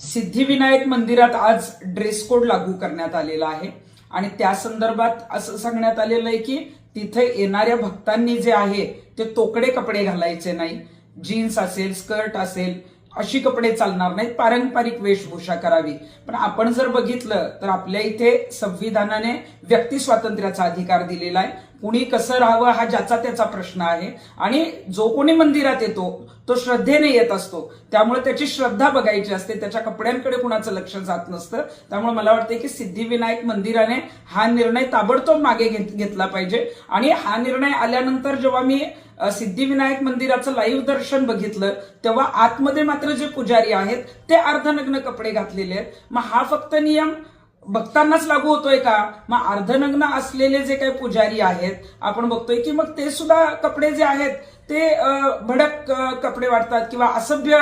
सिद्धिविनायक मंदिरात आज dress code लागू करण्यात आलेला आहे. आणि त्या संदर्भात असं सांगण्यात आलेलं आहे की तिथे येणाऱ्या भक्तांनी जे आहे ते तोकडे कपडे घालायचे नाही. जीन्स असेल स्कर्ट असेल अशी कपडे चालणार नाहीत. पारंपरिक वेशभूषा करावी. पण आपण जर बघितलं तर आपल्या इथे संविधानाने व्यक्ती स्वातंत्र्याचा अधिकार दिलेला आहे. कुणी कसं राहावं हा ज्याचा त्याचा प्रश्न आहे. आणि जो कोणी मंदिरात येतो तो श्रद्धेने येत असतो. त्यामुळे त्याची श्रद्धा बघायची असते. त्याच्या कपड्यांकडे कुणाचं लक्ष जात नसतं. त्यामुळे मला वाटतं की सिद्धिविनायक मंदिराने हा निर्णय ताबडतोब मागे घेतला पाहिजे. आणि हा निर्णय आल्यानंतर जेव्हा मी सिद्धिविनायक मंदिराचं लाईव्ह दर्शन बघितलं तेव्हा आतमध्ये मात्र जे पुजारी आहेत ते अर्धनग्न कपडे घातलेले आहेत. मग हा फक्त नियम भक्तांनाच लागू होतोय का? मग अर्धनग्न असलेले जे काही पुजारी आहेत आपण बघतोय की मग ते सुद्धा कपडे जे आहेत ते भडक कपडे वाटतात किंवा असभ्य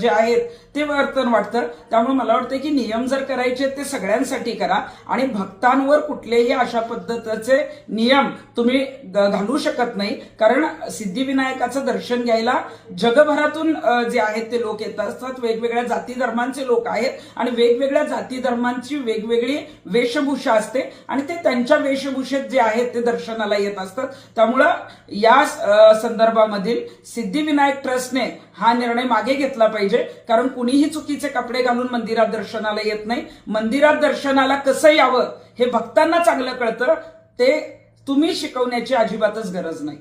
जे आहेत ते वर्तन वाटतं. त्यामुळे मला वाटतं की नियम जर करायचे ते सगळ्यांसाठी करा आणि भक्तांवर कुठलेही अशा पद्धतीचे नियम तुम्ही घालू शकत नाही. कारण सिद्धिविनायकाचं दर्शन घ्यायला जगभरातून जे आहेत ते लोक येत असतात. वेगवेगळ्या जाती धर्मांचे लोक आहेत आणि वेगवेगळ्या जाती धर्मांची वेगवेगळी वेशभूषा असते आणि ते त्यांच्या वेशभूषेत जे आहेत ते दर्शनाला येत असतात. त्यामुळं या संदर्भामधील सिद्धिविनायक ट्रस्टने हा निर्णय मागे घेतला पाहिजे. कारण कुणीही चुकीचे कपडे घालून मंदिरात दर्शनाला येत नाही. मंदिरात दर्शनाला कसं यावं हे भक्तांना चांगलं कळतं. ते तुम्ही शिकवण्याची अजिबातच गरज नाही.